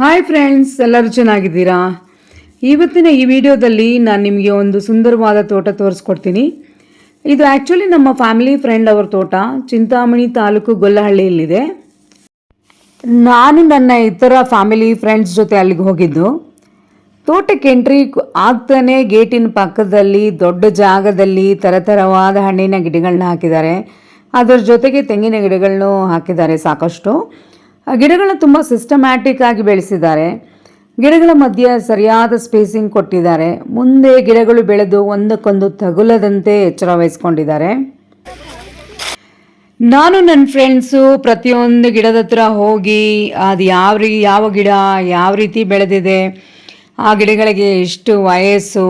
Hi friends ಎಲ್ಲರೂ ಚೆನ್ನಾಗಿದ್ದೀರಾ? ಇವತ್ತಿನ ಈ ವಿಡಿಯೋದಲ್ಲಿ ನಾನು ನಿಮಗೆ ಒಂದು ಸುಂದರವಾದ ತೋಟ ತೋರಿಸ್ಕೊಡ್ತೀನಿ. ಇದು ಆ್ಯಕ್ಚುಲಿ ನಮ್ಮ ಫ್ಯಾಮಿಲಿ ಫ್ರೆಂಡ್ ಅವರ ತೋಟ, ಚಿಂತಾಮಣಿ ತಾಲೂಕು ಗೊಲ್ಲಹಳ್ಳಿಯಲ್ಲಿದೆ. ನಾನು ನನ್ನ ಇತರ ಫ್ಯಾಮಿಲಿ ಫ್ರೆಂಡ್ಸ್ ಜೊತೆ ಅಲ್ಲಿಗೆ ಹೋಗಿದ್ದು. ತೋಟಕ್ಕೆ ಎಂಟ್ರಿ ಆಗ್ತಾನೆ ಗೇಟಿನ ಪಕ್ಕದಲ್ಲಿ, ದೊಡ್ಡ ಜಾಗದಲ್ಲಿ ಥರಥರವಾದ ಹಣ್ಣಿನ ಗಿಡಗಳನ್ನ ಹಾಕಿದ್ದಾರೆ. ಅದರ ಜೊತೆಗೆ ತೆಂಗಿನ ಗಿಡಗಳನ್ನು ಹಾಕಿದ್ದಾರೆ ಸಾಕಷ್ಟು. ಆ ಗಿಡಗಳನ್ನ ತುಂಬ ಸಿಸ್ಟಮ್ಯಾಟಿಕ್ ಆಗಿ ಬೆಳೆಸಿದ್ದಾರೆ. ಗಿಡಗಳ ಮಧ್ಯೆ ಸರಿಯಾದ ಸ್ಪೇಸಿಂಗ್ ಕೊಟ್ಟಿದ್ದಾರೆ. ಮುಂದೆ ಗಿಡಗಳು ಬೆಳೆದು ಒಂದಕ್ಕೊಂದು ತಗುಲದಂತೆ ಎಚ್ಚರ ವಹಿಸ್ಕೊಂಡಿದ್ದಾರೆ. ನಾನು ನನ್ನ ಫ್ರೆಂಡ್ಸು ಪ್ರತಿಯೊಂದು ಗಿಡದ ಹತ್ರ ಹೋಗಿ, ಅದು ಯಾವ ರೀ, ಯಾವ ಗಿಡ ಯಾವ ರೀತಿ ಬೆಳೆದಿದೆ, ಆ ಗಿಡಗಳಿಗೆ ಎಷ್ಟು ವಯಸ್ಸು,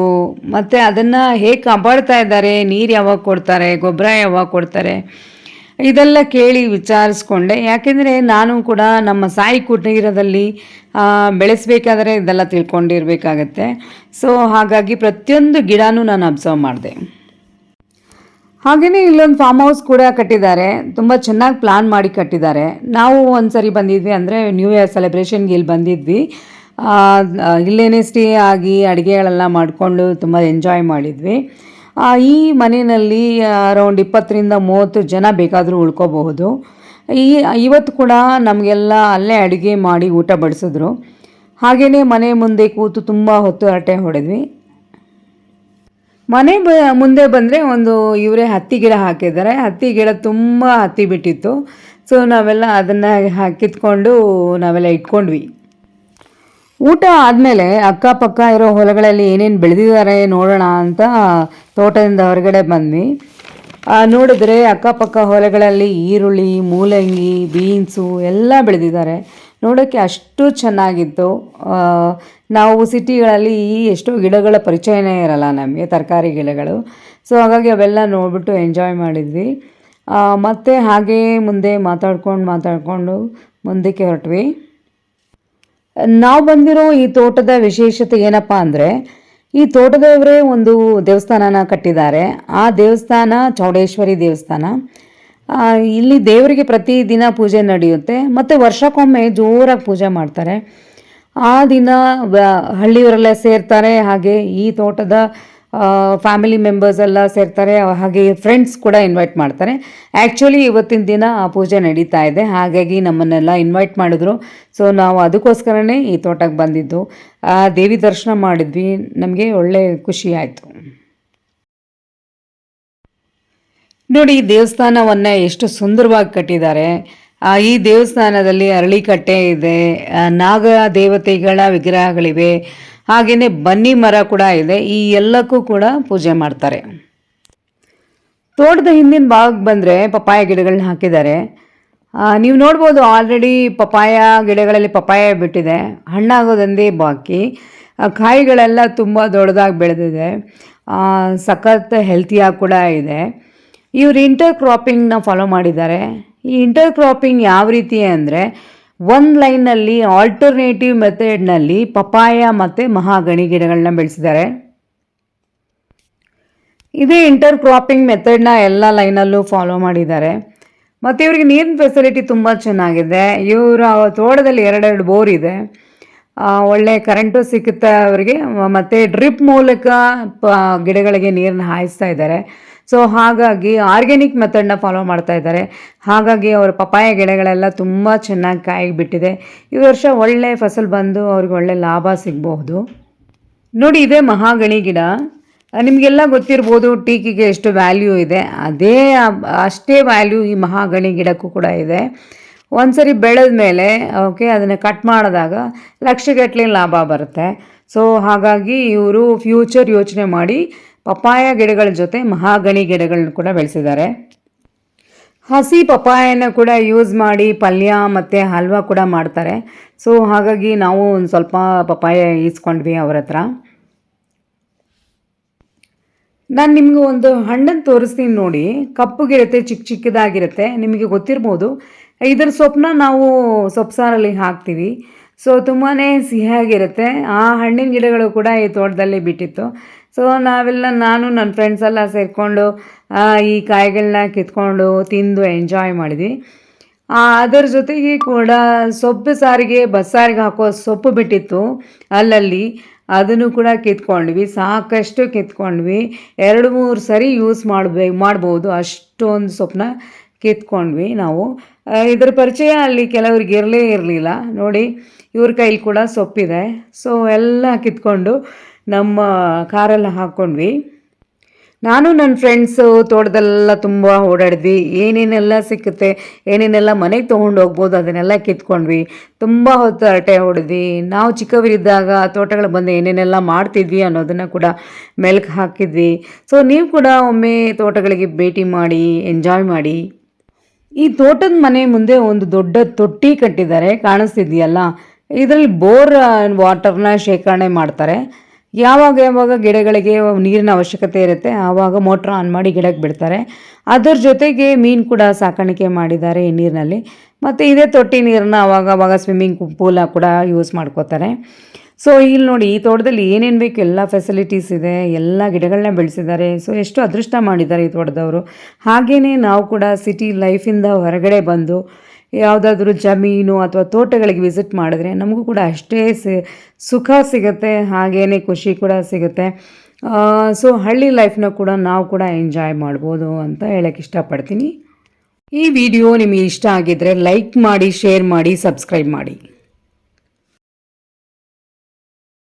ಮತ್ತು ಅದನ್ನು ಹೇಗೆ ಕಾಪಾಡ್ತಾ ಇದ್ದಾರೆ, ನೀರು ಯಾವಾಗ ಕೊಡ್ತಾರೆ, ಗೊಬ್ಬರ ಯಾವಾಗ ಕೊಡ್ತಾರೆ ಇದೆಲ್ಲ ಕೇಳಿ ವಿಚಾರಿಸ್ಕೊಂಡೆ. ಯಾಕೆಂದರೆ ನಾನು ಕೂಡ ನಮ್ಮ ಸಾಯಿ ಕುಟೀರದಲ್ಲಿ ಬೆಳೆಸಬೇಕಾದ್ರೆ ಇದೆಲ್ಲ ತಿಳ್ಕೊಂಡಿರಬೇಕಾಗತ್ತೆ. ಸೊ ಹಾಗಾಗಿ ಪ್ರತಿಯೊಂದು ಗಿಡನೂ ನಾನು ಅಬ್ಸರ್ವ್ ಮಾಡಿದೆ. ಹಾಗೆಯೇ ಇಲ್ಲೊಂದು ಫಾರ್ಮ್ ಹೌಸ್ ಕೂಡ ಕಟ್ಟಿದ್ದಾರೆ. ತುಂಬ ಚೆನ್ನಾಗಿ ಪ್ಲಾನ್ ಮಾಡಿ ಕಟ್ಟಿದ್ದಾರೆ. ನಾವು ಒಂದು ಸರಿ ಬಂದಿದ್ವಿ ಅಂದರೆ ನ್ಯೂ ಇಯರ್ ಸೆಲೆಬ್ರೇಷನ್ಗೆ ಇಲ್ಲಿ ಬಂದಿದ್ವಿ. ಇಲ್ಲೇನೇ ಸ್ಟೇ ಆಗಿ ಅಡುಗೆಗಳೆಲ್ಲ ಮಾಡಿಕೊಂಡು ತುಂಬ ಎಂಜಾಯ್ ಮಾಡಿದ್ವಿ. ಈ ಮನೆಯಲ್ಲಿ ಅರೌಂಡ್ ಇಪ್ಪತ್ತರಿಂದ ಮೂವತ್ತು ಜನ ಬೇಕಾದರೂ ಉಳ್ಕೋಬಹುದು. ಈ, ಇವತ್ತು ಕೂಡ ನಮಗೆಲ್ಲ ಅಲ್ಲೇ ಅಡುಗೆ ಮಾಡಿ ಊಟ ಬಡಿಸಿದ್ರು. ಹಾಗೆಯೇ ಮನೆ ಮುಂದೆ ಕೂತು ತುಂಬ ಹೊತ್ತು ಹರಟೆ ಹೊಡೆದ್ವಿ. ಮನೆ ಬ, ಮುಂದೆ ಬಂದರೆ ಒಂದು ಇವರೇ ಹತ್ತಿ ಗಿಡ ಹಾಕಿದ್ದಾರೆ. ಹತ್ತಿ ಗಿಡ ತುಂಬ ಹತ್ತಿ ಬಿಟ್ಟಿತ್ತು. ಸೊ ನಾವೆಲ್ಲ ಅದನ್ನು ಕಿತ್ಕೊಂಡು ನಾವೆಲ್ಲ ಇಟ್ಕೊಂಡ್ವಿ. ಊಟ ಆದಮೇಲೆ ಅಕ್ಕಪಕ್ಕ ಇರೋ ಹೊಲಗಳಲ್ಲಿ ಏನೇನು ಬೆಳೆದಿದ್ದಾರೆ ನೋಡೋಣ ಅಂತ ತೋಟದಿಂದ ಹೊರಗಡೆ ಬಂದ್ವಿ. ನೋಡಿದ್ರೆ ಅಕ್ಕಪಕ್ಕ ಹೊಲಗಳಲ್ಲಿ ಈರುಳ್ಳಿ, ಮೂಲಂಗಿ, ಬೀನ್ಸು ಎಲ್ಲ ಬೆಳೆದಿದ್ದಾರೆ. ನೋಡೋಕ್ಕೆ ಅಷ್ಟು ಚೆನ್ನಾಗಿತ್ತು. ನಾವು ಸಿಟಿಗಳಲ್ಲಿ ಎಷ್ಟೋ ಗಿಡಗಳ ಪರಿಚಯನೇ ಇರಲ್ಲ ನಮಗೆ, ತರಕಾರಿ ಗಿಡಗಳು. ಸೊ ಹಾಗಾಗಿ ಅವೆಲ್ಲ ನೋಡಿಬಿಟ್ಟು ಎಂಜಾಯ್ ಮಾಡಿದ್ವಿ. ಮತ್ತೆ ಹಾಗೇ ಮುಂದೆ ಮಾತಾಡ್ಕೊಂಡು ಮಾತಾಡಿಕೊಂಡು ಮುಂದಕ್ಕೆ ಹೊರಟ್ವಿ. ನಾವು ಬಂದಿರೋ ಈ ತೋಟದ ವಿಶೇಷತೆ ಏನಪ್ಪ ಅಂದರೆ, ಈ ತೋಟದವರೇ ಒಂದು ದೇವಸ್ಥಾನನ ಕಟ್ಟಿದ್ದಾರೆ. ಆ ದೇವಸ್ಥಾನ ಚೌಡೇಶ್ವರಿ ದೇವಸ್ಥಾನ. ಇಲ್ಲಿ ದೇವರಿಗೆ ಪ್ರತಿದಿನ ಪೂಜೆ ನಡೆಯುತ್ತೆ, ಮತ್ತು ವರ್ಷಕ್ಕೊಮ್ಮೆ ಜೋರಾಗಿ ಪೂಜೆ ಮಾಡ್ತಾರೆ. ಆ ದಿನ ಹಳ್ಳಿಯವರೆಲ್ಲ ಸೇರ್ತಾರೆ, ಹಾಗೆ ಈ ತೋಟದ ಫ್ಯಾಮಿಲಿ ಮೆಂಬರ್ಸ್ ಎಲ್ಲ ಸೇರ್ತಾರೆ, ಹಾಗೆ ಫ್ರೆಂಡ್ಸ್ ಕೂಡ ಇನ್ವೈಟ್ ಮಾಡ್ತಾರೆ. ಆ್ಯಕ್ಚುಲಿ ಇವತ್ತಿನ ದಿನ ಆ ಪೂಜೆ ನಡೀತಾ ಇದೆ, ಹಾಗಾಗಿ ನಮ್ಮನ್ನೆಲ್ಲ ಇನ್ವೈಟ್ ಮಾಡಿದ್ರು. ಸೊ ನಾವು ಅದಕ್ಕೋಸ್ಕರನೇ ಈ ತೋಟಕ್ಕೆ ಬಂದಿದ್ದು. ಆ, ದೇವಿ ದರ್ಶನ ಮಾಡಿದ್ವಿ, ನಮಗೆ ಒಳ್ಳೆ ಖುಷಿ ಆಯಿತು. ನೋಡಿ ದೇವಸ್ಥಾನವನ್ನು ಎಷ್ಟು ಸುಂದರವಾಗಿ ಕಟ್ಟಿದ್ದಾರೆ. ಈ ದೇವಸ್ಥಾನದಲ್ಲಿ ಅರಳಿಕಟ್ಟೆ ಇದೆ ನಾಗ ದೇವತೆಗಳ ವಿಗ್ರಹಗಳಿವೆ ಹಾಗೆಯೇ ಬನ್ನಿ ಮರ ಕೂಡ ಇದೆ. ಈ ಎಲ್ಲಕ್ಕೂ ಕೂಡ ಪೂಜೆ ಮಾಡ್ತಾರೆ. ತೋಟದ ಹಿಂದಿನ ಭಾಗಕ್ಕೆ ಬಂದರೆ ಪಪಾಯ ಗಿಡಗಳನ್ನ ಹಾಕಿದ್ದಾರೆ. ನೀವು ನೋಡ್ಬೋದು ಆಲ್ರೆಡಿ ಪಪಾಯ ಗಿಡಗಳಲ್ಲಿ ಪಪ್ಪಾಯ ಬಿಟ್ಟಿದೆ. ಹಣ್ಣಾಗೋದಂದೇ ಬಾಕಿ. ಕಾಯಿಗಳೆಲ್ಲ ತುಂಬ ದೊಡ್ಡದಾಗಿ ಬೆಳೆದಿದೆ. ಸಖತ್ ಹೆಲ್ತಿಯಾಗಿ ಕೂಡ ಇದೆ. ಇವರು ಇಂಟರ್ ಕ್ರಾಪಿಂಗ್ನ ಫಾಲೋ ಮಾಡಿದ್ದಾರೆ. ಈ ಇಂಟರ್ ಕ್ರಾಪಿಂಗ್ ಯಾವ ರೀತಿ ಅಂದರೆ ಒಂದು ಲೈನಲ್ಲಿ ಆಲ್ಟರ್ನೇಟಿವ್ ಮೆಥಡ್ನಲ್ಲಿ ಪಪಾಯ ಮತ್ತು ಮಹಾಗಣಿ ಗಿಡಗಳನ್ನ ಬೆಳೆಸಿದ್ದಾರೆ. ಇದೇ ಇಂಟರ್ ಕ್ರಾಪಿಂಗ್ ಮೆಥಡ್ನ ಎಲ್ಲ ಲೈನಲ್ಲೂ ಫಾಲೋ ಮಾಡಿದ್ದಾರೆ. ಮತ್ತು ಇವರಿಗೆ ನೀರಿನ ಫೆಸಿಲಿಟಿ ತುಂಬ ಚೆನ್ನಾಗಿದೆ. ಇವರ ತೋಟದಲ್ಲಿ ಎರಡೆರಡು ಬೋರ್ ಇದೆ. ಒಳ್ಳೆ ಕರೆಂಟು ಸಿಗುತ್ತೆ ಅವರಿಗೆ, ಮತ್ತು ಡ್ರಿಪ್ ಮೂಲಕ ಪ, ಗಿಡಗಳಿಗೆ ನೀರನ್ನ ಹಾಯಿಸ್ತಾ ಇದ್ದಾರೆ. ಸೊ ಹಾಗಾಗಿ ಆರ್ಗ್ಯಾನಿಕ್ ಮೆಥಡ್ನ ಫಾಲೋ ಮಾಡ್ತಾ ಇದ್ದಾರೆ. ಹಾಗಾಗಿ ಅವರ ಪಪಾಯ ಗಿಡಗಳೆಲ್ಲ ತುಂಬ ಚೆನ್ನಾಗಿ ಕಾಯಿ ಬಿಟ್ಟಿದೆ ಈ ವರ್ಷ ಒಳ್ಳೆ ಫಸಲು ಬಂದು ಅವ್ರಿಗೆ ಒಳ್ಳೆ ಲಾಭ ಸಿಗಬಹುದು. ನೋಡಿ, ಇದೇ ಮಹಾಗಣಿ ಗಿಡ. ನಿಮಗೆಲ್ಲ ಗೊತ್ತಿರ್ಬೋದು ಟೀಕಿಗೆ ಎಷ್ಟು ವ್ಯಾಲ್ಯೂ ಇದೆ. ಅದೇ, ಅಷ್ಟೇ ವ್ಯಾಲ್ಯೂ ಈ ಮಹಾಗಣಿ ಗಿಡಕ್ಕೂ ಕೂಡ ಇದೆ. ಒಂದ್ಸರಿ ಬೆಳೆದ ಮೇಲೆ ಓಕೆ ಅದನ್ನು ಕಟ್ ಮಾಡಿದಾಗ ಲಕ್ಷಗಟ್ಟಲೆ ಲಾಭ ಬರುತ್ತೆ. ಸೊ ಹಾಗಾಗಿ ಇವರು ಫ್ಯೂಚರ್ ಯೋಚನೆ ಮಾಡಿ ಪಪ್ಪಾಯ ಗಿಡಗಳ ಜೊತೆ ಮಹಾಗಣಿ ಗಿಡಗಳನ್ನ ಕೂಡ ಬೆಳೆಸಿದ್ದಾರೆ. ಹಸಿ ಪಪಾಯನ ಕೂಡ ಯೂಸ್ ಮಾಡಿ ಪಲ್ಯ ಮತ್ತು ಹಲ್ವಾ ಕೂಡ ಮಾಡ್ತಾರೆ. ಸೊ ಹಾಗಾಗಿ ನಾವು ಒಂದು ಸ್ವಲ್ಪ ಪಪ್ಪಾಯ ಈಸ್ಕೊಂಡ್ವಿ ಅವ್ರ ಹತ್ರ. ನಾನು ನಿಮಗೆ ಒಂದು ಹಣ್ಣನ್ನು ತೋರಿಸ್ತೀನಿ ನೋಡಿ. ಕಪ್ಪುಗಿರುತ್ತೆ ಚಿಕ್ಕ ಚಿಕ್ಕದಾಗಿರುತ್ತೆ. ನಿಮಗೆ ಗೊತ್ತಿರ್ಬೋದು. ಇದರ ಸೊಪ್ಪನ್ನ ನಾವು ಸೊಪ್ಪು ಸಾರಲ್ಲಿ ಹಾಕ್ತೀವಿ. ಸೊ ತುಂಬಾ ಸಿಹಿಯಾಗಿರುತ್ತೆ. ಆ ಹಣ್ಣಿನ ಗಿಡಗಳು ಕೂಡ ಈ ತೋಟದಲ್ಲಿ ಬಿಟ್ಟಿತ್ತು. ಸೊ ನಾವೆಲ್ಲ, ನಾನು ನನ್ನ ಫ್ರೆಂಡ್ಸ್ ಎಲ್ಲ ಸೇರಿಕೊಂಡು ಈ ಕಾಯಿಗಳನ್ನ ಕಿತ್ಕೊಂಡು ತಿಂದು ಎಂಜಾಯ್ ಮಾಡಿದ್ವಿ. ಅದರ ಜೊತೆಗೆ ಕೂಡ ಸೊಪ್ಪು ಸಾರಿಗೆ, ಬಸ್ಸಾರಿಗೆ ಹಾಕೋ ಸೊಪ್ಪು ಬಿಟ್ಟಿತ್ತು ಅಲ್ಲಲ್ಲಿ. ಅದನ್ನು ಕೂಡ ಕಿತ್ಕೊಂಡ್ವಿ. ಸಾಕಷ್ಟು ಕಿತ್ಕೊಂಡ್ವಿ. ಎರಡು, ಮೂರು ಸರಿ ಯೂಸ್ ಮಾಡಬೇ, ಮಾಡ್ಬೋದು. ಅಷ್ಟೊಂದು ಸೊಪ್ಪನ್ನ ಕಿತ್ಕೊಂಡ್ವಿ ನಾವು. ಇದರ ಪರಿಚಯ ಅಲ್ಲಿ ಕೆಲವ್ರಿಗೆ ಇರಲೇ ಇರಲಿಲ್ಲ. ನೋಡಿ ಇವ್ರ ಕೈಲಿ ಕೂಡ ಸೊಪ್ಪಿದೆ. ಸೊ ಎಲ್ಲ ಕಿತ್ಕೊಂಡು ನಮ್ಮ ಕಾರಲ್ಲಿ ಹಾಕ್ಕೊಂಡ್ವಿ. ನಾನು ನನ್ನ ಫ್ರೆಂಡ್ಸು ತೋಟದಲ್ಲೆಲ್ಲ ತುಂಬ ಓಡಾಡಿದ್ವಿ. ಏನೇನೆಲ್ಲ ಸಿಕ್ಕುತ್ತೆ, ಏನೇನೆಲ್ಲ ಮನೆಗೆ ತೊಗೊಂಡು ಹೋಗ್ಬೋದು ಅದನ್ನೆಲ್ಲ ಕಿತ್ಕೊಂಡ್ವಿ. ತುಂಬ ಹೊತ್ತು ಹರಟೆ ಹೊಡೆದ್ವಿ. ನಾವು ಚಿಕ್ಕವರಿದ್ದಾಗ ತೋಟಗಳು ಬಂದು ಏನೇನೆಲ್ಲ ಮಾಡ್ತಿದ್ವಿ ಅನ್ನೋದನ್ನು ಕೂಡ ಮೆಲ್ಕು ಹಾಕಿದ್ವಿ. ಸೊ ನೀವು ಕೂಡ ಒಮ್ಮೆ ತೋಟಗಳಿಗೆ ಭೇಟಿ ಮಾಡಿ ಎಂಜಾಯ್ ಮಾಡಿ. ಈ ತೋಟದ ಮನೆ ಮುಂದೆ ಒಂದು ದೊಡ್ಡ ತೊಟ್ಟಿ ಕಟ್ಟಿದ್ದಾರೆ. ಕಾಣಿಸ್ತಿದೆಯಲ್ಲ? ಇದರಲ್ಲಿ ಬೋರ್ ವಾಟರ್ನ ಶೇಖರಣೆ ಮಾಡ್ತಾರೆ. ಯಾವಾಗ ಯಾವಾಗ ಗಿಡಗಳಿಗೆ ನೀರಿನ ಅವಶ್ಯಕತೆ ಇರುತ್ತೆ, ಆವಾಗ ಮೋಟ್ರ್ ಆನ್ ಮಾಡಿ ಗಿಡಕ್ಕೆ ಬಿಡ್ತಾರೆ. ಅದರ ಜೊತೆಗೆ ಮೀನು ಕೂಡ ಸಾಕಾಣಿಕೆ ಮಾಡಿದ್ದಾರೆ ಈ ನೀರಿನಲ್ಲಿ. ಮತ್ತು ಇದೇ ತೊಟ್ಟಿ ನೀರನ್ನ ಆವಾಗ ಆವಾಗ ಸ್ವಿಮ್ಮಿಂಗ್ ಪೂಲ ಕೂಡ ಯೂಸ್ ಮಾಡ್ಕೋತಾರೆ. ಸೊ ಇಲ್ಲಿ ನೋಡಿ ಈ ತೋಟದಲ್ಲಿ ಏನೇನು ಬೇಕು ಎಲ್ಲ ಫೆಸಿಲಿಟೀಸ್ ಇದೆ, ಎಲ್ಲ ಗಿಡಗಳನ್ನ ಬೆಳೆಸಿದ್ದಾರೆ. ಸೊ ಎಷ್ಟು ಅದೃಷ್ಟ ಮಾಡಿದ್ದಾರೆ ಈ ತೋಟದವರು. ಹಾಗೆಯೇ ನಾವು ಕೂಡ ಸಿಟಿ ಲೈಫಿಂದ ಹೊರಗಡೆ ಬಂದು ಯಾವುದಾದ್ರೂ ಜಮೀನು ಅಥವಾ ತೋಟಗಳಿಗೆ ವಿಸಿಟ್ ಮಾಡಿದ್ರೆ ನಮಗೂ ಕೂಡ ಅಷ್ಟೇ ಸುಖ ಸಿಗುತ್ತೆ ಹಾಗೇ ಖುಷಿ ಕೂಡ ಸಿಗುತ್ತೆ. ಸೊ ಹಳ್ಳಿ ಲೈಫ್ನ ಕೂಡ ನಾವು ಕೂಡ ಎಂಜಾಯ್ ಮಾಡ್ಬೋದು ಅಂತ ಹೇಳಕ್ಕೆ ಇಷ್ಟಪಡ್ತೀನಿ. ಈ ವಿಡಿಯೋ ನಿಮಗೆ ಇಷ್ಟ ಆಗಿದ್ದರೆ ಲೈಕ್ ಮಾಡಿ ಶೇರ್ ಮಾಡಿ ಸಬ್ಸ್ಕ್ರೈಬ್ ಮಾಡಿ.